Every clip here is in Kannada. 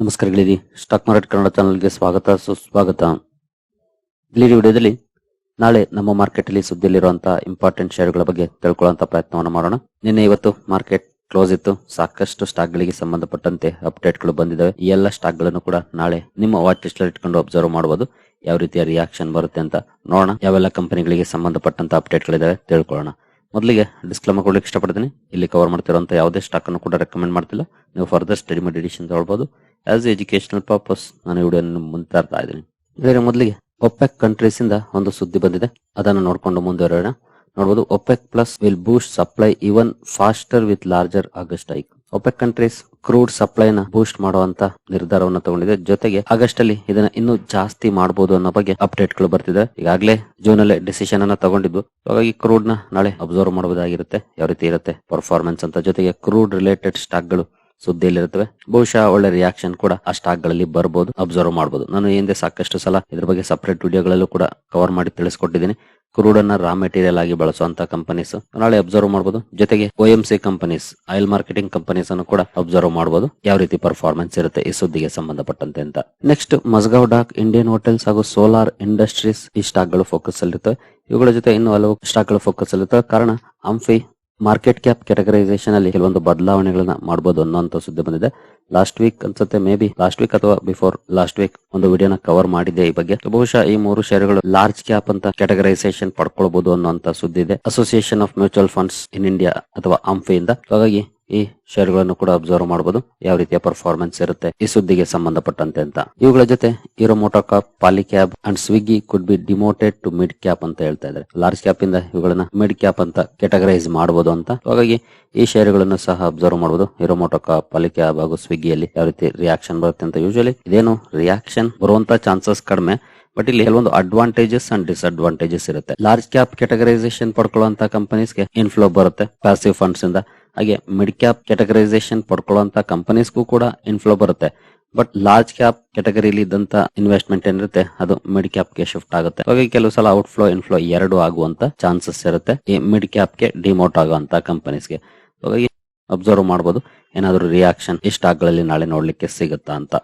ನಮಸ್ಕಾರ ಗೆಳೆಯರಿ. ಸ್ಟಾಕ್ ಮಾರ್ಕೆಟ್ ಕನ್ನಡ ಚಾನಲ್ಗೆ ಸ್ವಾಗತ, ಸುಸ್ವಾಗತ. ಗೆಳೆಯರಿ ವಿಡಿಯೋದಲ್ಲಿ ನಾಳೆ ನಮ್ಮ ಮಾರ್ಕೆಟ್ ಅಲ್ಲಿ ಸುದ್ದಿಯಲ್ಲಿರುವಂತಹ ಇಂಪಾರ್ಟೆಂಟ್ ಶೇರ್ಗಳ ಬಗ್ಗೆ ತಿಳ್ಕೊಳ್ಳುವಂತ ಪ್ರಯತ್ನವನ್ನು ಮಾಡೋಣ. ನಿನ್ನೆ ಇವತ್ತು ಮಾರ್ಕೆಟ್ ಕ್ಲೋಸ್ ಇತ್ತು. ಸಾಕಷ್ಟು ಸ್ಟಾಕ್ ಗಳಿಗೆ ಸಂಬಂಧಪಟ್ಟಂತೆ ಅಪ್ಡೇಟ್ಗಳು ಬಂದಿದ್ದಾವೆ. ಈ ಎಲ್ಲ ಸ್ಟಾಕ್ಗಳನ್ನು ಕೂಡ ನಾಳೆ ನಿಮ್ಮ ವಾಚ್ ಲಿಸ್ಟ್ ಇಟ್ಕೊಂಡು ಅಬ್ಸರ್ವ್ ಮಾಡಬಹುದು ಯಾವ ರೀತಿಯ ರಿಯಾಕ್ಷನ್ ಬರುತ್ತೆ ಅಂತ ನೋಡೋಣ. ಯಾವೆಲ್ಲ ಕಂಪನಿಗಳಿಗೆ ಸಂಬಂಧಪಟ್ಟಂತ ಅಪ್ಡೇಟ್ ಗಳಿದಾವೆ ತಿಳ್ಕೊಳ್ಳೋಣ. ಮೊದಲಿಗೆ ಡಿಸ್ಕ್ಲೇಮರ್ ಕೊಡ್ಲಿಕ್ಕೆ ಇಷ್ಟಪಡ್ತೀನಿ. ಇಲ್ಲಿ ಕವರ್ ಮಾಡ್ತಿರೋಂಥ ಯಾವುದೇ ಸ್ಟಾಕ್ ಅನ್ನು ಕೂಡ ರೆಕಮೆಂಡ್ ಮಾಡ್ತಿಲ್ಲ. ನೀವು ಫರ್ದರ್ ಸ್ಟಡಿ ಮಾಡಿ ಎಡಿಷನ್ ತಗೊಳ್ಬಹುದು ಆಸ್ ಎಜುಕೇಶನಲ್ ಪರ್ಪಸ್ ನಾನು ವಿಡಿಯೋ ಮುಂದೆ ತರ್ತಾ ಇದ್ದೀನಿ. ಬೇರೆ ಮೊದಲಿಗೆ ಒಪೆಕ್ ಕಂಟ್ರೀಸ್ ಇಂದ ಒಂದು ಸುದ್ದಿ ಬಂದಿದೆ. ಅದನ್ನು ನೋಡ್ಕೊಂಡು ಮುಂದುವರೋಣ ನೋಡಬಹುದು OPEC plus will boost supply even faster with larger August hike OPEC countries crude ಸಪ್ಲೈನ boost ಮಾಡುವಂತ ನಿರ್ಧಾರವನ್ನು ತಗೊಂಡಿದೆ. ಜೊತೆಗೆ ಆಗಸ್ಟ್ ಅಲ್ಲಿ ಇದನ್ನ ಇನ್ನೂ ಜಾಸ್ತಿ ಮಾಡಬಹುದು ಅನ್ನೋ ಬಗ್ಗೆ ಅಪ್ಡೇಟ್ಗಳು ಬರ್ತಿದೆ. ಈಗಾಗಲೇ ಜೂನ್ ಅಲ್ಲಿ ಡಿಸಿಷನ್ ಅನ್ನ ತಗೊಂಡಿದ್ದು. ಹಾಗಾಗಿ ಕ್ರೂಡ್ನ ನಾಳೆ ಅಬ್ಸರ್ವ್ ಮಾಡಬಹುದಾಗಿರುತ್ತೆ ಯಾವ ರೀತಿ ಇರುತ್ತೆ ಪರ್ಫಾರ್ಮೆನ್ಸ್ ಅಂತ. ಜೊತೆಗೆ ಕ್ರೂಡ್ ರಿಲೇಟೆಡ್ ಸ್ಟಾಕ್ಗಳು ಸುದ್ದಿಯಲ್ಲಿರುತ್ತವೆ. ಬಹುಶಃ ಒಳ್ಳೆ ರಿಯಾಕ್ಷನ್ ಕೂಡ ಆ ಸ್ಟಾಕ್ಗಳಲ್ಲಿ ಬರಬಹುದು ಅಬ್ಸರ್ವ್ ಮಾಡಬಹುದು ನಾನು ಹಿಂದೆ ಸಾಕಷ್ಟು ಸಲ ಇದ್ರ ಬಗ್ಗೆ ಸಪರೇಟ್ ವಿಡಿಯೋಗಳಲ್ಲೂ ಕೂಡ ಕವರ್ ಮಾಡಿ ತಿಳಿಸ್ಕೊಟ್ಟಿದ್ದೀನಿ. ಕ್ರೂಡ್ ಅನ್ನ ರಾ ಮೆಟೀರಿಯಲ್ ಆಗಿ ಬಳಸುವಂತ ಕಂಪನೀಸ್ ನಾಳೆ ಅಬ್ಸರ್ವ್ ಮಾಡಬಹುದು ಜೊತೆಗೆ O M C companies oil marketing companies ಅನ್ನು ಕೂಡ ಅಬ್ಸರ್ವ್ ಮಾಡಬಹುದು ಯಾವ ರೀತಿ ಪರ್ಫಾರ್ಮೆನ್ಸ್ ಇರುತ್ತೆ ಈ ಸುದ್ದಿಗೆ ಸಂಬಂಧಪಟ್ಟಂತೆ ಅಂತ. Next Mazagon dock Indian hotels ಹಾಗೂ ಸೋಲಾರ್ ಇಂಡಸ್ಟ್ರೀಸ್ ಈ ಸ್ಟಾಕ್ಗಳು ಫೋಕಸ್ ಅಲ್ಲಿರ್ತವೆ. ಇವುಗಳ ಜೊತೆ ಇನ್ನು ಹಲವು ಸ್ಟಾಕ್ಗಳು ಫೋಕಸ್ ಅಲ್ಲಿರ್ತವೆ. ಕಾರಣ ಅಂಫಿ ಮಾರ್ಕೆಟ್ ಕ್ಯಾಪ್ ಕ್ಯಾಟಗರೈಸೇಷನ್ ಅಲ್ಲಿ ಕೆಲವೊಂದು ಬದಲಾವಣೆಗಳನ್ನ ಮಾಡಬಹುದು ಅನ್ನೋಂತ ಸುದ್ದಿ ಬಂದಿದೆ. ಲಾಸ್ಟ್ ವೀಕ್ ಅನ್ಸುತ್ತೆ ಮೇ ಬಿ ಲಾಸ್ಟ್ ವೀಕ್ ಅಥವಾ ಬಿಫೋರ್ ಲಾಸ್ಟ್ ವೀಕ್ ಒಂದು ವಿಡಿಯೋನ ಕವರ್ ಮಾಡಿದೆ ಈ ಬಗ್ಗೆ. ಬಹುಶಃ ಈ ಮೂರು ಷೇರುಗಳು ಲಾರ್ಜ್ ಕ್ಯಾಪ್ ಅಂತ ಕ್ಯಾಟಗರೈಸೇಷನ್ ಪಡ್ಕೊಳ್ಬಹುದು ಅನ್ನೋಂತ ಸುದ್ದಿ ಇದೆ. Association of mutual funds in India ಅಥವಾ ಅಂಫಿಯಿಂದ ಹಾಗಾಗಿ ಈ ಷೇರುಗಳನ್ನು ಕೂಡ ಅಬ್ಸರ್ವ್ ಮಾಡಬಹುದು ಯಾವ ರೀತಿಯ ಪರ್ಫಾರ್ಮೆನ್ಸ್ ಇರುತ್ತೆ, ಈ ಸುದ್ದಿಗೆ ಸಂಬಂಧಪಟ್ಟಂತೆ ಅಂತ. ಇವುಗಳ ಜೊತೆ Hero MotoCorp Polycab and Swiggy could be demoted to mid cap ಅಂತ ಹೇಳ್ತಾ ಇದ್ದಾರೆ. ಲಾರ್ಜ್ ಕ್ಯಾಪ್ ಇಂದ ಇವುಗಳನ್ನ ಮಿಡ್ ಕ್ಯಾಪ್ ಅಂತ ಕೆಟಗರೈಸ್ ಮಾಡಬಹುದು ಅಂತ. ಹಾಗಾಗಿ ಈ ಷೇರುಗಳನ್ನು ಸಹ ಅಬ್ಸರ್ವ್ ಮಾಡಬಹುದು ಹೀರೋ ಪಾಲಿ ಕ್ಯಾಬ್ ಹಾಗೂ ಸ್ವಿಗ್ಗಿಯಲ್ಲಿ ಯಾವ ರೀತಿ ರಿಯಾಕ್ಷನ್ ಬರುತ್ತೆ ಅಂತ ಯೂಶಲಿ ಇದೇನು ರಿಯಾಕ್ಷನ್ ಬರುವಂತ ಚಾನ್ಸಸ್ ಕಡಿಮೆ. ಬಟ್ ಇಲ್ಲಿ ಕೆಲವೊಂದು ಅಡ್ವಾಂಟೇಜಸ್ ಅಂಡ್ ಡಿಸ್ಅಡ್ವಾಂಟೇಜಸ್ ಇರುತ್ತೆ. ಲಾರ್ಜ್ ಕ್ಯಾಪ್ ಕೆಟಗರೈಸೇಷನ್ ಪಡ್ಕೊಳ್ಳುವಂತ ಕಂಪನೀಸ್ಗೆ ಇನ್ಫ್ಲೋ ಬರುತ್ತೆ. ಪ್ಯಾಸಿವ್ ಫಂಡ್ಸ್ ಇಂದ ಹಾಗೆ ಮಿಡ್ ಕ್ಯಾಪ್ ಕ್ಯಾಟಗರೈಸೇಷನ್ ಪಡ್ಕೊಳ್ಳುವಂತ ಕಂಪನೀಸ್ಗೂ ಕೂಡ ಇನ್ಫ್ಲೋ ಬರುತ್ತೆ. ಬಟ್ ಲಾರ್ಜ್ ಕ್ಯಾಪ್ ಕ್ಯಾಟಗರಿಲಿ ಇದ್ದಂತ ಇನ್ವೆಸ್ಟ್ಮೆಂಟ್ ಏನಿರುತ್ತೆ, ಅದು ಮಿಡ್ ಕ್ಯಾಪ್ಗೆ ಶಿಫ್ಟ್ ಆಗುತ್ತೆ. ಹಾಗೆ ಕೆಲವು ಸಲ ಔಟ್ ಫ್ಲೋ ಇನ್ಫ್ಲೋ ಎರಡು ಆಗುವಂತ ಚಾನ್ಸಸ್ ಇರುತ್ತೆ ಈ ಮಿಡ್ ಕ್ಯಾಪ್ಗೆ ಡಿಮೋಟ್ ಆಗುವಂತ ಕಂಪನೀಸ್ಗೆ ಹಾಗಾಗಿ ಅಬ್ಸರ್ವ್ ಮಾಡಬಹುದು ಏನಾದರೂ ರಿಯಾಕ್ಷನ್ ಈ ಸ್ಟಾಕ್ಗಳಲ್ಲಿ ನಾಳೆ ನೋಡ್ಲಿಕ್ಕೆ ಸಿಗುತ್ತಾ ಅಂತ.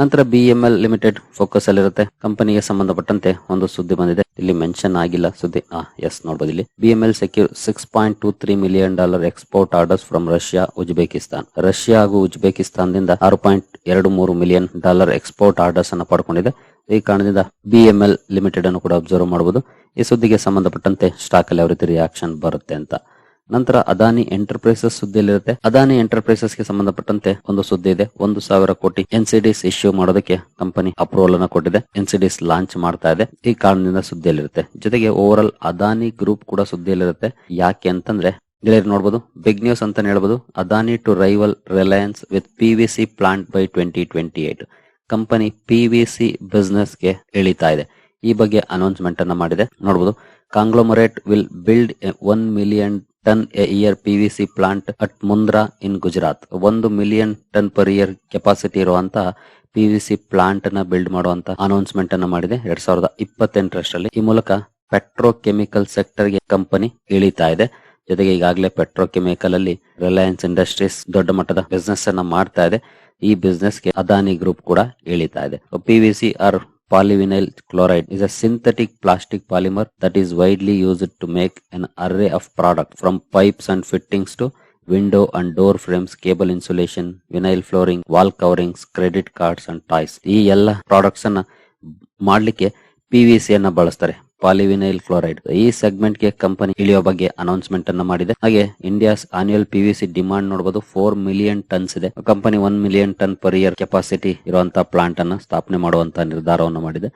ನಂತರ B M L limited focus ಅಲ್ಲಿರುತ್ತೆ. ಕಂಪನಿಗೆ ಸಂಬಂಧಪಟ್ಟಂತೆ ಒಂದು ಸುದ್ದಿ ಬಂದಿದೆ. ಇಲ್ಲಿ ಮೆನ್ಷನ್ ಆಗಿಲ್ಲ ಸುದ್ದಿ. ಆ ಎಸ್ ನೋಡಬಹುದು ಇಲ್ಲಿ. B M L secure six point two three million dollar export orders from Russia Uzbekistan Russia ಹಾಗೂ ಉಜ್ಬೇಕಿಸ್ತಾನದಿಂದ ಆರು ಪಾಯಿಂಟ್ ಎರಡು ಮೂರು ಮಿಲಿಯನ್ ಡಾಲರ್ ಎಕ್ಸ್ಪೋರ್ಟ್ ಆರ್ಡರ್ಸ್ ಅನ್ನು ಪಡ್ಕೊಂಡಿದೆ. ಈ ಕಾರಣದಿಂದ ಬಿ ಎಂ ಎಲ್ ಲಿಮಿಟೆಡ್ ಅನ್ನು ಕೂಡ ಅಬ್ಸರ್ವ್ ಮಾಡಬಹುದು ಈ ಸುದ್ದಿಗೆ ಸಂಬಂಧಪಟ್ಟಂತೆ ಸ್ಟಾಕ್ ಅಲ್ಲಿ ಯಾವ ರೀತಿ ರಿಯಾಕ್ಷನ್ ಬರುತ್ತೆ ಅಂತ. ನಂತರ ಅದಾನಿ ಎಂಟರ್ಪ್ರೈಸಸ್ ಸುದ್ದಿಯಲ್ಲಿರುತ್ತೆ. ಅದಾನಿ ಎಂಟರ್ಪ್ರೈಸಸ್ಗೆ ಸಂಬಂಧಪಟ್ಟಂತೆ ಒಂದು ಸುದ್ದಿ ಇದೆ. ಒಂದು ಸಾವಿರ ಕೋಟಿ ಎನ್ಸಿಡಿಸ್ ಇಶ್ಯೂ ಮಾಡೋದಕ್ಕೆ ಕಂಪನಿ ಅಪ್ರೂವಲ್ ಅನ್ನು ಕೊಟ್ಟಿದೆ. ಎನ್ಸಿಡಿಸ್ ಲಾಂಚ್ ಮಾಡ್ತಾ ಇದೆ. ಈ ಕಾರಣದಿಂದ ಸುದ್ದಿಯಲ್ಲಿರುತ್ತೆ. ಜೊತೆಗೆ ಓವರ್ ಆಲ್ ಅದಾನಿ ಗ್ರೂಪ್ ಕೂಡ ಸುದ್ದಿಯಲ್ಲಿರುತ್ತೆ. ಯಾಕೆ ಅಂತಂದ್ರೆ ಗೆಳೆಯರು ನೋಡಬಹುದು ಬಿಗ್ ನ್ಯೂಸ್ ಅಂತ ಹೇಳ್ಬಹುದು Adani to rival Reliance with C plant by twenty twenty eight. Company P V C ಬಿಸ್ನೆಸ್ಗೆ ಇಳಿತಾ ಇದೆ. ಈ ಬಗ್ಗೆ ಅನೌನ್ಸ್ಮೆಂಟ್ ಅನ್ನ ಮಾಡಿದೆ. ನೋಡಬಹುದು conglomerate will build one million ton a year PVC plant at Mundra in Gujarat. ಒಂದು million ton per year capacity ಇರುವಂತಹ ಪಿವಿಸಿ ಪ್ಲಾಂಟ್ನ ಬಿಲ್ಡ್ ಮಾಡುವಂತಹ ಅನೌನ್ಸ್ಮೆಂಟ್ ಅನ್ನ ಮಾಡಿದೆ ಎರಡ್ ಸಾವಿರದ ಇಪ್ಪತ್ತೆಂಟರಷ್ಟರಲ್ಲಿ ಈ ಮೂಲಕ ಪೆಟ್ರೋಕೆಮಿಕಲ್ ಸೆಕ್ಟರ್ಗೆ ಕಂಪನಿ ಇಳಿತಾ ಇದೆ. ಜೊತೆಗೆ ಈಗಾಗಲೇ ಪೆಟ್ರೋಕೆಮಿಕಲ್ ಅಲ್ಲಿ ರಿಲಯನ್ಸ್ ಇಂಡಸ್ಟ್ರೀಸ್ ದೊಡ್ಡ ಮಟ್ಟದ ಬಿಸ್ನೆಸ್ ಅನ್ನ ಮಾಡ್ತಾ ಇದೆ. ಈ ಬಿಸ್ನೆಸ್ಗೆ ಅದಾನಿ ಗ್ರೂಪ್ ಕೂಡ ಇಳಿತಾ ಇದೆ. P V C or polyvinyl chloride is a synthetic plastic polymer that is widely used to make an array of products from pipes and fittings to window and door frames, cable insulation, vinyl flooring, wall coverings, credit cards and toys. ಈ ಎಲ್ಲ ಪ್ರಾಡಕ್ಟ್ಸ್ ಅನ್ನ ಮಾಡ್ಲಿಕ್ಕೆ ಪಿ ವಿ ಸಿ ಅನ್ನ ಬಳಸ್ತಾರೆ ಪಾಲಿವಿನೈಲ್ ಕ್ಲೋರೈಡ್. ಈ ಸೆಗ್ಮೆಂಟ್ಗೆ ಕಂಪನಿ ಇಳಿಯೋ ಬಗ್ಗೆ ಅನೌನ್ಸ್ಮೆಂಟ್ ಅನ್ನ ಮಾಡಿದೆ. ಹಾಗೆ India's annual P V C demand ನೋಡಬಹುದು ಫೋರ್ ಮಿಲಿಯನ್ ಟನ್ಸ್ ಇದೆ. Company one million ton per year capacity ಇರುವಂತಹ ಪ್ಲಾಂಟ್ ಅನ್ನ ಸ್ಥಾಪನೆ ಮಾಡುವಂತಹ ನಿರ್ಧಾರವನ್ನು ಮಾಡಿದೆ.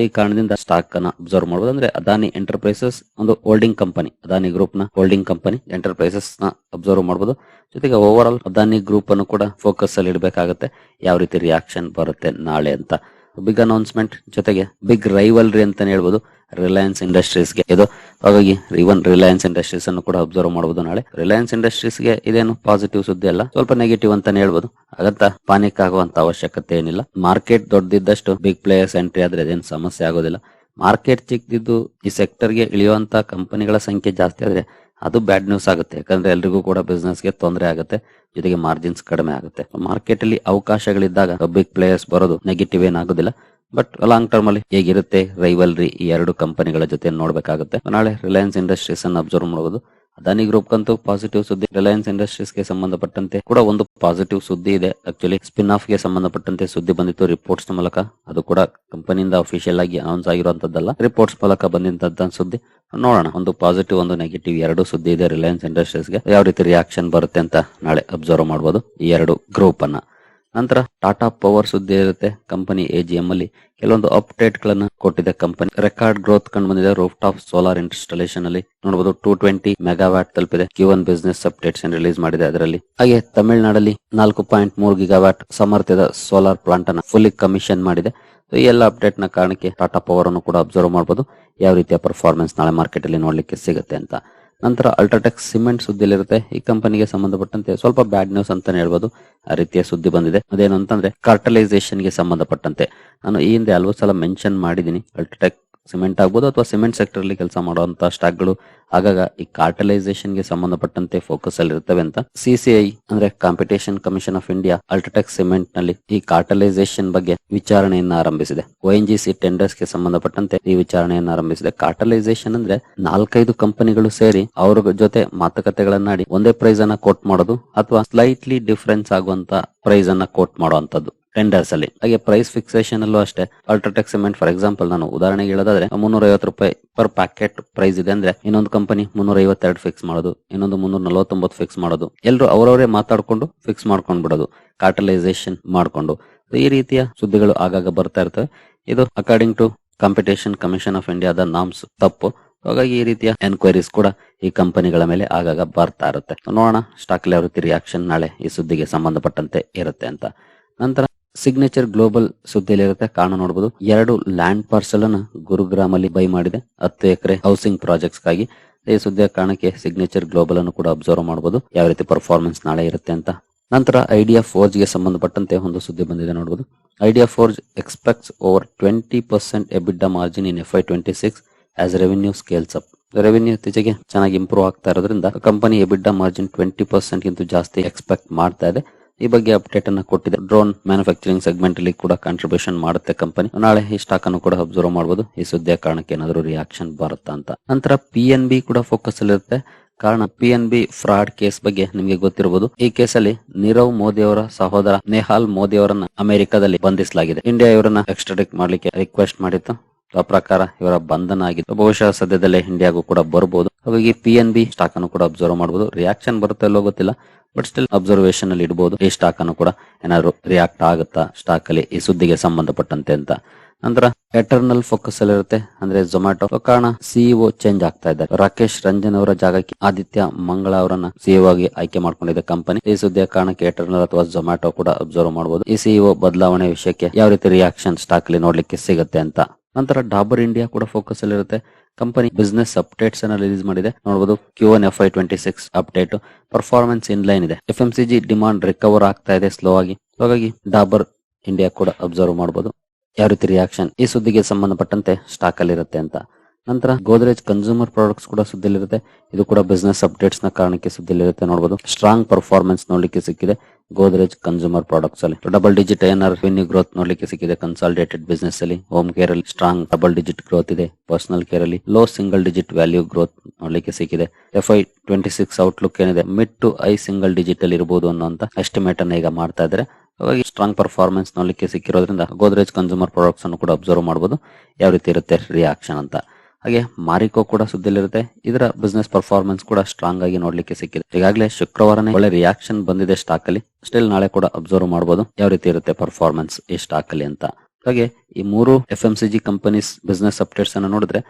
ಈ ಕಾರಣದಿಂದ ಸ್ಟಾಕ್ ಅನ್ನ ಅಬ್ಸರ್ವ್ ಮಾಡಬಹುದು ಅಂದ್ರೆ ಅದಾನಿ ಎಂಟರ್ಪ್ರೈಸಸ್ ಒಂದು ಹೋಲ್ಡಿಂಗ್ ಕಂಪನಿ, ಅದಾನಿ ಗ್ರೂಪ್ನ ಹೋಲ್ಡಿಂಗ್ ಕಂಪನಿ ಎಂಟರ್ಪ್ರೈಸಸ್ನ ಅಬ್ಸರ್ವ್ ಮಾಡಬಹುದು ಜೊತೆಗೆ ಓವರ್ ಆಲ್ ಅದಾನಿ ಗ್ರೂಪ್ ಅನ್ನು ಕೂಡ ಫೋಕಸ್ ಅಲ್ಲಿ ಇಡಬೇಕಾಗುತ್ತೆ. ಯಾವ ರೀತಿ ರಿಯಾಕ್ಷನ್ ಬರುತ್ತೆ ನಾಳೆ ಅಂತ. ಬಿಗ್ ಅನೌನ್ಸ್ಮೆಂಟ್ ಜೊತೆಗೆ ಬಿಗ್ ರೈವಲ್ರಿ ಅಂತಾನೆ ಹೇಳ್ಬೋದು. ರಿಲಯನ್ಸ್ ಇಂಡಸ್ಟ್ರೀಸ್ಗೆ ಇದು. ಹಾಗಾಗಿ ಇವನ್ ರಿಲಯನ್ಸ್ ಇಂಡಸ್ಟ್ರೀಸ್ ಅನ್ನು ಕೂಡ ಅಬ್ಸರ್ವ್ ಮಾಡಬಹುದು ನಾಳೆ. ರಿಲಯನ್ಸ್ ಇಂಡಸ್ಟ್ರೀಸ್ಗೆ ಇದೇನು ಪಾಸಿಟಿವ್ ಸುದ್ದಿ ಅಲ್ಲ. ಸ್ವಲ್ಪ ನೆಗೆಟಿವ್ ಅಂತಾನೆ ಹೇಳ್ಬೋದು. ಅದಂತ ಪಾನಿಕ್ ಆಗುವಂತ ಅವಶ್ಯಕತೆ ಏನಿಲ್ಲ. ಮಾರ್ಕೆಟ್ ದೊಡ್ಡದಿದ್ದಷ್ಟು ಬಿಗ್ ಪ್ಲೇಯರ್ಸ್ ಎಂಟ್ರಿ ಆದ್ರೆ ಅದೇನು ಸಮಸ್ಯೆ ಆಗೋದಿಲ್ಲ. ಮಾರ್ಕೆಟ್ ಚಿಕ್ಕದಿದ್ದು ಈ ಸೆಕ್ಟರ್ಗೆ ಇಳಿಯುವಂತ ಕಂಪನಿಗಳ ಸಂಖ್ಯೆ ಜಾಸ್ತಿ ಆದ್ರೆ ಅದು ಬ್ಯಾಡ್ ನ್ಯೂಸ್ ಆಗುತ್ತೆ. ಯಾಕಂದ್ರೆ ಎಲ್ರಿಗೂ ಕೂಡ business ಗೆ ತೊಂದರೆ ಆಗುತ್ತೆ. ಜೊತೆಗೆ ಮಾರ್ಜಿನ್ಸ್ ಕಡಿಮೆ ಆಗುತ್ತೆ. ಮಾರ್ಕೆಟ್ ಅಲ್ಲಿ ಅವಕಾಶಗಳಿದ್ದಾಗ ಬಿಗ್ ಪ್ಲೇಯರ್ಸ್ ಬರೋದು ನೆಗೆಟಿವ್ ಏನಾಗೋದಿಲ್ಲ. ಬಟ್ ಲಾಂಗ್ ಟರ್ಮ್ ಅಲ್ಲಿ ಹೇಗಿರುತ್ತೆ ರೈವಲ್ರಿ ಈ ಎರಡು ಕಂಪನಿಗಳ ಜೊತೆ ನೋಡಬೇಕಾಗುತ್ತೆ. ನಾಳೆ ರಿಲಯನ್ಸ್ ಇಂಡಸ್ಟ್ರೀಸ್ ಅನ್ನು ಅಬ್ಸರ್ವ್ ಮಾಡಬಹುದು ಅದಾನಿ ಗ್ರೂಪ್ ಅಂತೂ ಪಾಸಿಟಿವ್ ಸುದ್ದಿ. ರಿಲಯನ್ಸ್ ಇಂಡಸ್ಟ್ರೀಸ್ಗೆ ಸಂಬಂಧಪಟ್ಟಂತೆ ಕೂಡ ಒಂದು ಪಾಸಿಟಿವ್ ಸುದ್ದಿ ಇದೆ. ಆಕ್ಚುಲಿ ಸ್ಪಿನ್ ಆಫ್ಗೆ ಸಂಬಂಧಪಟ್ಟಂತೆ ಸುದ್ದಿ ಬಂದಿತ್ತು. ರಿಪೋರ್ಟ್ಸ್ ಮೂಲಕ ಅದು ಕೂಡ ಕಂಪನಿಯಿಂದ ಅಫಿಷಿಯಲ್ ಆಗಿ ಅನೌನ್ಸ್ ಆಗಿರುವಂತದ್ದಲ್ಲ. ರಿಪೋರ್ಟ್ಸ್ ಮೂಲಕ ಬಂದಂತದ್ದ ಸುದ್ದಿ. ನೋಡೋಣ. ಒಂದು ಪಾಸಿಟಿವ್ ಒಂದು ನೆಗೆಟಿವ್ ಎರಡು ಸುದ್ದಿ ಇದೆ ರಿಲಯನ್ಸ್ ಇಂಡಸ್ಟ್ರೀಸ್ಗೆ. ಯಾವ ರೀತಿ ರಿಯಾಕ್ಷನ್ ಬರುತ್ತೆ ಅಂತ ನಾಳೆ ಅಬ್ಸರ್ವ್ ಮಾಡಬಹುದು ಈ ಎರಡು ಗ್ರೂಪ್ ಅನ್ನ. ನಂತರ ಟಾಟಾ ಪವರ್ ಸುದ್ದಿ ಇರುತ್ತೆ ಕಂಪನಿ ಎಜಿಎಂ ಅಲ್ಲಿ. ಕೆಲವೊಂದು ಅಪ್ಡೇಟ್ ಗಳನ್ನ ಕೊಟ್ಟಿದೆ ಕಂಪನಿ. ರೆಕಾರ್ಡ್ ಗ್ರೋತ್ ಕಂಡು ಬಂದಿದೆ. ರೂಫ್ ಟಾಪ್ ಸೋಲಾರ್ ಇನ್ಸ್ಟಾಲೇಷನ್ ಅಲ್ಲಿ ನೋಡಬಹುದು ಟೂ ಟ್ವೆಂಟಿ ಮೆಗಾವ್ಯಾಟ್ ತಲುಪಿದೆ. Q one business updates release ಮಾಡಿದೆ ಅದರಲ್ಲಿ. ಹಾಗೆ ತಮಿಳುನಾಡಲ್ಲಿ ನಾಲ್ಕು ಪಾಯಿಂಟ್ ಮೂರು ಗಿಗಾವ್ಯಾಟ್ ಸಾಮರ್ಥ್ಯದ ಸೋಲಾರ್ ಪ್ಲಾಂಟ್ ಅನ್ನ ಫುಲ್ಲಿ ಕಮಿಷನ್ ಮಾಡಿದೆ. ಈ ಎಲ್ಲ ಅಪ್ಡೇಟ್ನ ಕಾರಣಕ್ಕೆ ಟಾಟಾ ಪವರ್ ಅನ್ನು ಕೂಡ ಅಬ್ಸರ್ವ್ ಮಾಡಬಹುದು ಯಾವ ರೀತಿಯ ಪರ್ಫಾರ್ಮೆನ್ಸ್ ನಾಳೆ ಮಾರ್ಕೆಟ್ ಅಲ್ಲಿ ನೋಡ್ಲಿಕ್ಕೆ ಸಿಗುತ್ತೆ ಅಂತ. ನಂತರ ಅಲ್ಟ್ರಾಟೆಕ್ ಸಿಮೆಂಟ್ ಸುದ್ದಿಲಿರುತ್ತೆ ಈ ಕಂಪನಿಗೆ ಸಂಬಂಧಪಟ್ಟಂತೆ ಸ್ವಲ್ಪ ಬ್ಯಾಡ್ ನ್ಯೂಸ್ ಅಂತಾನೆ ಹೇಳ್ಬೋದು. ಆ ರೀತಿಯ ಸುದ್ದಿ ಬಂದಿದೆ. ಅದೇನು ಅಂತಂದ್ರೆ ಕಾರ್ಟಲೈಸೇಷನ್ಗೆ ಸಂಬಂಧಪಟ್ಟಂತೆ. ನಾನು ಈ ಹಿಂದೆ ಹಲವು ಸಲ ಮೆನ್ಷನ್ ಮಾಡಿದ್ದೀನಿ ಅಲ್ಟ್ರಾಟೆಕ್ ಸಿಮೆಂಟ್ ಆಗ್ಬೋದು ಅಥವಾ ಸಿಮೆಂಟ್ ಸೆಕ್ಟರ್ ಅಲ್ಲಿ ಕೆಲಸ ಮಾಡುವಂತಹ ಸ್ಟಾಕ್ಗಳು ಆಗಾಗ ಈ ಕಾರ್ಟಲೈಸೇಷನ್ಗೆ ಸಂಬಂಧಪಟ್ಟಂತೆ ಫೋಕಸ್ ಅಲ್ಲಿ ಇರ್ತವೆ ಅಂತ. ಸಿಸಿಐ ಅಂದ್ರೆ competition commission of India UltraTech ಸಿಮೆಂಟ್ನಲ್ಲಿ ಈ ಕಾರ್ಟಲೈಸೇಷನ್ ಬಗ್ಗೆ ವಿಚಾರಣೆಯನ್ನ ಆರಂಭಿಸಿದೆ. ಸಿ ಟೆಂಡರ್ಸ್ಗೆ ಸಂಬಂಧಪಟ್ಟಂತೆ ಈ ವಿಚಾರಣೆಯನ್ನ ಆರಂಭಿಸಿದೆ. ಕಾರ್ಟಲೈಸೇಷನ್ ಅಂದ್ರೆ ನಾಲ್ಕೈದು ಕಂಪನಿಗಳು ಸೇರಿ ಅವ್ರ ಜೊತೆ ಮಾತುಕತೆಗಳನ್ನಾಡಿ ಒಂದೇ ಪ್ರೈಸ್ ಅನ್ನ ಕೋಟ್ ಮಾಡೋದು ಅಥವಾ ಸ್ಲೈಟ್ಲಿ ಡಿಫರೆನ್ಸ್ ಆಗುವಂತ ಪ್ರೈಸ್ ಅನ್ನ ಕೋಟ್ ಮಾಡುವಂತದ್ದು ಟೆಂಡರ್ಸ್ ಅಲ್ಲಿ. ಹಾಗೆ ಪ್ರೈಸ್ ಫಿಕ್ಸೇಷನ್ ಅಲ್ಲೂ ಅಷ್ಟೇ. ಅಲ್ಟ್ರಾಟೆಕ್ ಸಿಮೆಂಟ್ ಫಾರ್ ಎಕ್ಸಾಂಪಲ್ ನಾನು ಉದಾಹರಣೆಗೆ ಹೇಳೋದಾದ್ರೆ ಮುನ್ನೂರ ಐವತ್ತು ರೂಪಾಯಿ ಪರ್ ಪ್ಯಾಕೆಟ್ ಪ್ರೈಸ್ ಇದೆ ಅಂದ್ರೆ, ಇನ್ನೊಂದು ಕಂಪನಿ ಮುನ್ನೂರ ಐವತ್ತೆರಡು ಫಿಕ್ಸ್ ಮಾಡೋದು, ಇನ್ನೊಂದು ಮುನ್ನೂರ ನಲವತ್ತೊಂಬತ್ತು ಫಿಕ್ಸ್ ಮಾಡೋದು. ಎಲ್ಲರೂ ಅವರವರೇ ಮಾತಾಡ್ಕೊಂಡು ಫಿಕ್ಸ್ ಮಾಡ್ಕೊಂಡು ಬಿಡೋದು ಕಾರ್ಟಲೈಸೇಷನ್ ಮಾಡ್ಕೊಂಡು. ಈ ರೀತಿಯ ಸುದ್ದಿಗಳು ಆಗಾಗ ಬರ್ತಾ ಇರ್ತವೆ. ಇದು according to competition commission of ಇಂಡಿಯಾದ ನಾಮ್ಸ್ ತಪ್ಪು. ಹಾಗಾಗಿ ಈ ರೀತಿಯ ಎನ್ಕ್ವೈರೀಸ್ ಕೂಡ ಈ ಕಂಪನಿಗಳ ಮೇಲೆ ಆಗಾಗ ಬರ್ತಾ ಇರುತ್ತೆ. ನೋಡೋಣ ಸ್ಟಾಕ್ ಯಾವ ರೀತಿ ರಿಯಾಕ್ಷನ್ ನಾಳೆ ಈ ಸುದ್ದಿಗೆ ಸಂಬಂಧಪಟ್ಟಂತೆ ಇರುತ್ತೆ ಅಂತ. ನಂತರ ಸಿಗ್ನೇಚರ್ ಗ್ಲೋಬಲ್ ಸುದ್ದಿಯಲ್ಲಿರುತ್ತೆ ಕಾರಣ ನೋಡಬಹುದು ಎರಡು ಲ್ಯಾಂಡ್ ಪಾರ್ಸಲ್ ಅನ್ನು ಗುರುಗ್ರಾಮ್ ಅಲ್ಲಿ ಬೈ ಮಾಡಿದೆ. ಹತ್ತು ಎಕರೆ ಹೌಸಿಂಗ್ ಪ್ರಾಜೆಕ್ಟ್ಸ್ಗಾಗಿ ಈ ಸುದ್ದಿಯ ಕಾರಣಕ್ಕೆ ಸಿಗ್ನೇಚರ್ ಗ್ಲೋಬಲ್ ಅನ್ನು ಕೂಡ ಅಬ್ಸರ್ವ್ ಮಾಡಬಹುದು ಯಾವ ರೀತಿ ಪರ್ಫಾರ್ಮೆನ್ಸ್ ನಾಳೆ ಇರುತ್ತೆ ಅಂತ. ನಂತರ ಐಡಿಯಾ ಫೋರ್ಜ್ಗೆ ಸಂಬಂಧಪಟ್ಟಂತೆ ಒಂದು ಸುದ್ದಿ ಬಂದಿದೆ ನೋಡಬಹುದು ideaForge expects over twenty percent EBITDA margin in F Y twenty six as revenue scales up revenue ಇತ್ತೀಚೆಗೆ ಚೆನ್ನಾಗಿ ಇಂಪ್ರೂವ್ ಆಗ್ತಾ ಇರೋದ್ರಿಂದ company EBITDA margin twenty percent ಗಿಂತ ಜಾಸ್ತಿ ಎಕ್ಸ್ಪೆಕ್ಟ್ ಮಾಡ್ತಾ ಇದೆ. ಈ ಬಗ್ಗೆ ಅಪ್ಡೇಟ್ ಅನ್ನ ಕೊಟ್ಟಿದೆ ಡ್ರೋನ್ ಮ್ಯಾನುಫ್ಯಾಕ್ಚರಿಂಗ್ ಸೆಗ್ಮೆಂಟ್ ಅಲ್ಲಿ ಕೂಡ ಕಾಂಟ್ರಿಬ್ಯೂಷನ್ ಮಾಡುತ್ತೆ ಕಂಪನಿ ನಾಳೆ ಈ ಸ್ಟಾಕ್ ಅನ್ನು ಕೂಡ ಅಬ್ಸರ್ವ್ ಮಾಡಬಹುದು ಈ ಸುದ್ದಿಯ ಕಾರಣಕ್ಕೆ ಏನಾದರೂ ರಿಯಾಕ್ಷನ್ ಬರುತ್ತಾ ಅಂತ. ನಂತರ ಪಿ ಎನ್ ಬಿ ಕೂಡ ಫೋಕಸ್ ಅಲ್ಲಿರುತ್ತೆ ಕಾರಣ P N B fraud case ಬಗ್ಗೆ ನಿಮಗೆ ಗೊತ್ತಿರಬಹುದು ಈ ಕೇಸಲ್ಲಿ ನೀರವ್ ಮೋದಿ ಅವರ ಸಹೋದರ ನೇಹಾಲ್ ಮೋದಿ ಅವರನ್ನ ಅಮೆರಿಕದಲ್ಲಿ ಬಂಧಿಸಲಾಗಿದೆ. ಇಂಡಿಯಾ ಇವರನ್ನ ಎಕ್ಸ್ಟ್ರಾಡಿಕ್ಟ್ ಮಾಡ್ಲಿಕ್ಕೆ ರಿಕ್ವೆಸ್ಟ್ ಮಾಡಿತ್ತು. ಪ್ರಕಾರ ಇವರ ಬಂಧನ ಆಗಿತ್ತು ಬಹುಶಃ ಸದ್ಯದಲ್ಲೇ ಇಂಡಿಯಾಗೂ ಕೂಡ ಬರಬಹುದು ಹಾಗಾಗಿ ಪಿ ಎನ್ ಬಿ ಸ್ಟಾಕ್ ಅನ್ನು ಕೂಡ ಅಬ್ಸರ್ವ್ ಮಾಡಬಹುದು ರಿಯಾಕ್ಷನ್ ಬರುತ್ತೆ ಅಲ್ಲೋ ಗೊತ್ತಿಲ್ಲ ಬಟ್ ಸ್ಟಿಲ್ ಅಬ್ಸರ್ವೇಷನ್ ಅಲ್ಲಿ ಇಡಬಹುದು ಈ ಸ್ಟಾಕ್ ಅನ್ನು ಕೂಡ ಏನಾದ್ರು ರಿಯಾಕ್ಟ್ ಆಗುತ್ತಾ? ಸ್ಟಾಕ್ ಅಲ್ಲಿ ಈ ಸುದ್ದಿಗೆ ಸಂಬಂಧಪಟ್ಟಂತೆ ಅಂತ. ನಂತರ ಎಟರ್ನಲ್ ಫೋಕಸ್ ಅಲ್ಲಿ ಇರುತ್ತೆ. ಅಂದ್ರೆ ಝೊಮ್ಯಾಟೊ ಕಾರಣ ಸಿಇಒ ಚೇಂಜ್ ಆಗ್ತಾ ಇದ್ದಾರೆ. ರಾಕೇಶ್ ರಂಜನ್ ಅವರ ಜಾಗಕ್ಕೆ ಆದಿತ್ಯ ಮಂಗಳ ಅವರನ್ನ ಸಿಇಒ ಆಗಿ ಆಯ್ಕೆ ಮಾಡ್ಕೊಂಡಿದ್ದ ಕಂಪನಿ ಈ ಸುದ್ದಿಯ ಕಾರಣಕ್ಕೆ ಎಟರ್ನಲ್ ಅಥವಾ ಝೊಮ್ಯಾಟೊ ಕೂಡ ಅಬ್ಸರ್ವ್ ಮಾಡಬಹುದು ಈ ಸಿಇಒ ಬದಲಾವಣೆ ವಿಷಯಕ್ಕೆ ಯಾವ ರೀತಿ ರಿಯಾಕ್ಷನ್ ಸ್ಟಾಕ್ ಅಲ್ಲಿ ನೋಡ್ಲಿಕ್ಕೆ ಸಿಗುತ್ತೆ ಅಂತ. ನಂತರ ಡಾಬರ್ ಇಂಡಿಯಾ ಕೂಡ ಫೋಕಸ್ ಅಲ್ಲಿ ಇರುತ್ತೆ. ಕಂಪನಿ ಬಿಸ್ನೆಸ್ ಅಪ್ಡೇಟ್ಸ್ ಅನ್ನ ರಿಲೀಸ್ ಮಾಡಿದೆ. ನೋಡಬಹುದು Q one F Y twenty six update performance in line ಇದೆ. F M C G demand recover ಆಗ್ತಾ ಇದೆ ಸ್ಲೋ ಆಗಿ. ಹಾಗಾಗಿ ಡಾಬರ್ ಇಂಡಿಯಾ ಕೂಡ ಅಬ್ಸರ್ವ್ ಮಾಡಬಹುದು ಯಾವ ರೀತಿ ರಿಯಾಕ್ಷನ್ ಈ ಸುದ್ದಿಗೆ ಸಂಬಂಧಪಟ್ಟಂತೆ ಸ್ಟಾಕ್ ಅಲ್ಲಿ ಇರುತ್ತೆ ಅಂತ. ನಂತರ ಗೋದ್ರೇಜ್ ಕನ್ಸ್ಯೂಮರ್ ಪ್ರಾಡಕ್ಟ್ಸ್ ಕೂಡ ಸುದ್ದಿಲಿರುತ್ತೆ. ಇದು ಕೂಡ ಬಿಸ್ನೆಸ್ ಅಪ್ಡೇಟ್ಸ್ನ ಕಾರಣಕ್ಕೆ ಸುದ್ದಿಲಿರುತ್ತೆ. ನೋಡಬಹುದು ಸ್ಟ್ರಾಂಗ್ ಪರ್ಫಾರ್ಮೆನ್ಸ್ ನೋಡ್ಲಿಕ್ಕೆ ಸಿಕ್ಕಿದೆ. ಗೋದ್ರೇಜ್ ಕನ್ಸ್ಯೂಮರ್ ಪ್ರಾಡಕ್ಟ್ಸ್ ಅಲ್ಲಿ. ಡಬಲ್ ಡಿಜಿಟ್ ಏನಾರ್ ರೆವಿನ್ಯೂ ಗ್ರೋತ್ ನೋಡ್ಲಿಕ್ಕೆ ಸಿಕ್ಕಿದೆ. ಕನ್ಸಾಲಿಡೇಟೆಡ್ ಬಿಸ್ನೆಸ್ ಅಲ್ಲಿ ಹೋಮ್ ಕೇರ್ ಅಲ್ಲಿ ಸ್ಟ್ರಾಂಗ್ ಡಬಲ್ ಡಿಜಿಟ್ ಗ್ರೋತ್ ಇದೆ. ಪರ್ಸನಲ್ ಕೇರ್ ಅಲ್ಲಿ low single digit value growth ನೋಡ್ಲಿಕ್ಕೆ ಸಿಕ್ಕಿದೆ. F Y twenty six outlook ಏನಿದೆ? Mid to high single digit ಅಲ್ಲಿ ಇರಬಹುದು ಅನ್ನೋಂತ ಎಸ್ಟಿಮೇಟ್ ಅನ್ನ ಈಗ ಮಾಡ್ತಾ ಇದ್ದಾರೆ. ಹಾಗಾಗಿ ಸ್ಟ್ರಾಂಗ್ ಪರ್ಫಾರ್ಮೆನ್ಸ್ ನೋಡ್ಲಿಕ್ಕೆ ಸಿಕ್ಕಿರೋದ್ರಿಂದ ಗೋದ್ರೇಜ್ ಕನ್ಸ್ಯೂಮರ್ ಪ್ರಾಡಕ್ಟ್ಸ್ ಅನ್ನು ಕೂಡ ಅಬ್ಸರ್ವ್ ಮಾಡಬಹುದು ಯಾವ ರೀತಿ ಇರುತ್ತೆ ರಿಯಾಕ್ಷನ್ ಅಂತ. ಹಾಗೆ ಮಾರಿಕೋ ಕೂಡ ಸುದ್ದಿಲಿರುತ್ತೆ ಇದರ ಬಿಸ್ನೆಸ್ ಪರ್ಫಾರ್ಮೆನ್ಸ್ ಕೂಡ ಸ್ಟ್ರಾಂಗ್ ಆಗಿ ನೋಡ್ಲಿಕ್ಕೆ ಸಿಕ್ಕಿದೆ. ಈಗಾಗಲೇ ಶುಕ್ರವಾರನೇ ಒಳ್ಳೆ ರಿಯಾಕ್ಷನ್ ಬಂದಿದೆ ಸ್ಟಾಕ್ ಅಲ್ಲಿ. ಸ್ಟಿಲ್ ನಾಳೆ ಕೂಡ ಅಬ್ಸರ್ವ್ ಮಾಡಬಹುದು ಯಾವ ರೀತಿ ಇರುತ್ತೆ ಪರ್ಫಾರ್ಮೆನ್ಸ್ ಈ ಸ್ಟಾಕ್ ಅಲ್ಲಿ ಅಂತ. ಹಾಗೆ ಈ ಮೂರು F M C G companies business updates ಅನ್ನ ನೋಡಿದ್ರೆ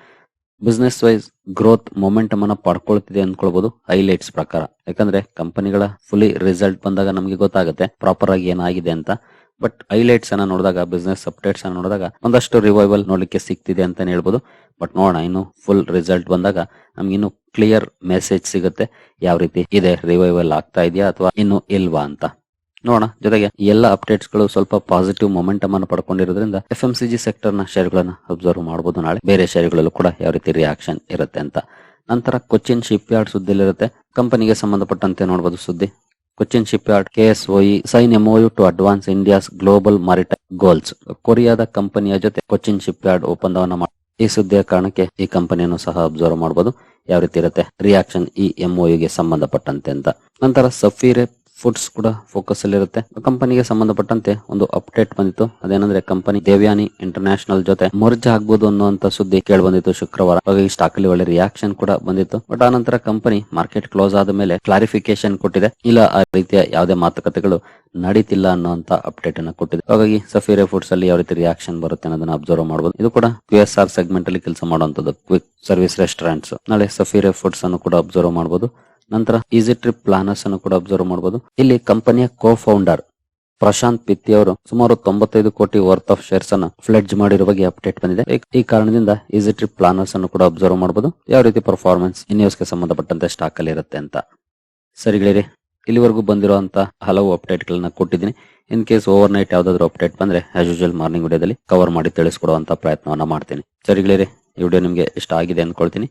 ಬಿಸ್ನೆಸ್ ವೈಸ್ ಗ್ರೋತ್ ಮೊಮೆಂಟಮ್ ಅನ್ನ ಪಡ್ಕೊಳ್ತಿದೆ ಅನ್ಕೊಳ್ಬಹುದು ಹೈಲೈಟ್ಸ್ ಪ್ರಕಾರ. ಯಾಕಂದ್ರೆ ಕಂಪನಿಗಳ ಫುಲಿ ರಿಸಲ್ಟ್ ಬಂದಾಗ ನಮಗೆ ಗೊತ್ತಾಗುತ್ತೆ ಪ್ರಾಪರ್ ಆಗಿ ಏನಾಗಿದೆ ಅಂತ. ಬಟ್ ಹೈಲೈಟ್ಸ್ ಅನ್ನ ನೋಡಿದಾಗ ಬಿಸ್ನೆಸ್ ಅಪ್ಡೇಟ್ಸ್ ಅನ್ನ ನೋಡಿದಾಗ ಒಂದಷ್ಟು ರಿವೈವಲ್ ನೋಡ್ಲಿಕ್ಕೆ ಸಿಗ್ತಿದೆ ಅಂತಾನೆ ಹೇಳ್ಬೋದು. ಬಟ್ ನೋಡೋಣ, ಇನ್ನು ಫುಲ್ ರಿಸಲ್ಟ್ ಬಂದಾಗ ನಮ್ಗೆ ಇನ್ನು ಕ್ಲಿಯರ್ ಮೆಸೇಜ್ ಸಿಗುತ್ತೆ. ಯಾವ ರೀತಿ ಇದೆ ರಿವೈವಲ್ ಆಗ್ತಾ ಇದೆಯಾ ಅಥವಾ ಇನ್ನು ಇಲ್ವಾ ಅಂತ. ನೋಡೋಣ, ಜೊತೆಗೆ ಎಲ್ಲ ಅಪ್ಡೇಟ್ಸ್ಗಳು ಸ್ವಲ್ಪ ಪಾಸಿಟಿವ್ ಮೊಮೆಂಟಮ್ ಅನ್ನು ಪಡ್ಕೊಂಡಿರೋದ್ರಿಂದ ಎಫ್ ಎಂ ಸಿ ಜಿ ಸೆಕ್ಟರ್ನ ಶೇರ್ ಗಳನ್ನ ಅಬ್ಸರ್ವ್ ಮಾಡಬಹುದು ನಾಳೆ. ಬೇರೆ ಶೇರ್ಗಳಲ್ಲೂ ಕೂಡ ಯಾವ ರೀತಿ ರಿಯಾಕ್ಷನ್ ಇರುತ್ತೆ ಅಂತ. ನಂತರ ಕೊಚ್ಚಿನ್ ಶಿಪ್ ಯಾರ್ಡ್ ಸುದ್ದಿಲಿರುತ್ತೆ ಕಂಪನಿಗೆ ಸಂಬಂಧಪಟ್ಟಂತೆ ನೋಡಬಹುದು ಸುದ್ದಿ. Cochin shipyard K S O E sign M O U to advance India's global maritime goals ಕೊರಿಯಾದ ಕಂಪನಿಯ ಜೊತೆ ಕೊಚ್ಚಿನ್ ಶಿಪ್ ಯಾರ್ಡ್ ಒಪ್ಪಂದವನ್ನ ಈ ಸುದ್ದಿಯ ಕಾರಣಕ್ಕೆ ಈ ಕಂಪನಿಯನ್ನು ಸಹ ಅಬ್ಸರ್ವ್ ಮಾಡಬಹುದು ಯಾವ ರೀತಿ ಇರುತ್ತೆ? ರಿಯಾಕ್ಷನ್ ಈ ಎಂಒಯುಗೆ ಸಂಬಂಧಪಟ್ಟಂತೆ ಅಂತ. ನಂತರ ಸಫೀರೆ ಫುಡ್ಸ್ ಕೂಡ ಫೋಕಸ್ ಅಲ್ಲಿ ಇರುತ್ತೆ. ಕಂಪನಿಗೆ ಸಂಬಂಧಪಟ್ಟಂತೆ ಒಂದು ಅಪ್ಡೇಟ್ ಬಂದಿತ್ತು. ಅದೇನಂದ್ರೆ ಕಂಪನಿ ದೇವ್ಯಾನಿ ಇಂಟರ್ನ್ಯಾಷನಲ್ ಜೊತೆ ಮರ್ಜ್ ಆಗ್ಬೋದು ಅನ್ನುವಂತ ಸುದ್ದಿ ಕೇಳಿ ಬಂದಿತ್ತು ಶುಕ್ರವಾರ. ಹಾಗಾಗಿ ಸ್ಟಾಕ್ ಅಲ್ಲಿ ಒಳ್ಳೆ ರಿಯಾಕ್ಷನ್ ಕೂಡ ಬಂದಿತ್ತು. ಬಟ್ ಆನಂತರ ನಂತರ ಕಂಪನಿ ಮಾರ್ಕೆಟ್ ಕ್ಲೋಸ್ ಆದ ಮೇಲೆ ಕ್ಲಾರಿಫಿಕೇಶನ್ ಕೊಟ್ಟಿದೆ. ಇಲ್ಲ, ಆ ರೀತಿಯ ಯಾವುದೇ ಮಾತುಕತೆಗಳು ನಡೀತಿಲ್ಲ ಅನ್ನುವಂತ ಅಪ್ಡೇಟ್ ಅನ್ನ ಕೊಟ್ಟಿದೆ. ಹಾಗಾಗಿ ಸಫೀರೆ ಫುಡ್ಸ್ ಅಲ್ಲಿ ಯಾವ ರೀತಿ ರಿಯಾಕ್ಷನ್ ಬರುತ್ತೆ ಅನ್ನೋದನ್ನ ಅಬ್ಸರ್ವ್ ಮಾಡಬಹುದು ಇದು ಕೂಡ ಕ್ಯೂ ಎಸ್ ಆರ್ ಸೆಗ್ಮೆಂಟ್ ಅಲ್ಲಿ ಕೆಲಸ ಮಾಡುವಂತದ್ದು. ಕ್ವಿಕ್ ಸರ್ವಿಸ್ ರೆಸ್ಟೋರೆಂಟ್ಸ್ ನಾಳೆ ಸಫೀರೆ ಫುಡ್ಸ್ ಅನ್ನು ಕೂಡ ಅಬ್ಸರ್ವ್ ಮಾಡಬಹುದು ನಂತರ ಈಸಿ ಟ್ರಿಪ್ ಪ್ಲಾನರ್ಸ್ ಅನ್ನು ಕೂಡ ಅಬ್ಸರ್ವ್ ಮಾಡಬಹುದು ಇಲ್ಲಿ ಕಂಪನಿಯ ಕೋ ಫೌಂಡರ್ ಪ್ರಶಾಂತ್ ಪಿತ್ತಿ ಅವರು ಸುಮಾರು ತೊಂಬತ್ತೈದು ಕೋಟಿ ವರ್ತ್ ಆಫ್ ಶೇರ್ಸ್ ಅನ್ನು ಫ್ಲೆಡ್ಜ್ ಮಾಡಿರುವ ಬಗ್ಗೆ ಅಪ್ಡೇಟ್ ಬಂದಿದೆ. ಈ- ಕಾರಣದಿಂದ ಈಸಿ ಟ್ರಿಪ್ ಪ್ಲಾನರ್ಸ್ ಅನ್ನು ಕೂಡ ಅಬ್ಸರ್ವ್ ಮಾಡಬಹುದು ಯಾವ ರೀತಿ ಪರ್ಫಾರ್ಮೆನ್ಸ್ಗೆ ಸಂಬಂಧಪಟ್ಟಂತೆ ಸ್ಟಾಕ್ ಅಲ್ಲಿ ಇರುತ್ತೆ ಅಂತ. ಸರಿಗಳಿರಿ ಇಲ್ಲಿವರೆಗೂ ಬಂದಿರುವಂತ ಹಲವು ಅಪ್ಡೇಟ್ ಗಳನ್ನ ಕೊಟ್ಟಿದ್ದೀನಿ. ಇನ್ ಕೇಸ್ ಓವರ್ ನೈಟ್ ಯಾವ್ದಾದ್ರು ಅಪ್ಡೇಟ್ ಬಂದ್ರೆ ಆಸ್ ಯೂಶಲ್ ಮಾರ್ನಿಂಗ್ ವಿಡಿಯೋದಲ್ಲಿ ಕವರ್ ಮಾಡಿ ತಿಳಿಸ್ಕೊಡುವಂತ ಪ್ರಯತ್ನವನ್ನ ಮಾಡ್ತೀನಿ. ಸರಿಗಳಿರಿ ಈ ವಿಡಿಯೋ ನಿಮ್ಗೆ ಇಷ್ಟ ಆಗಿದೆ ಅನ್ಕೊಳ್ತೀನಿ.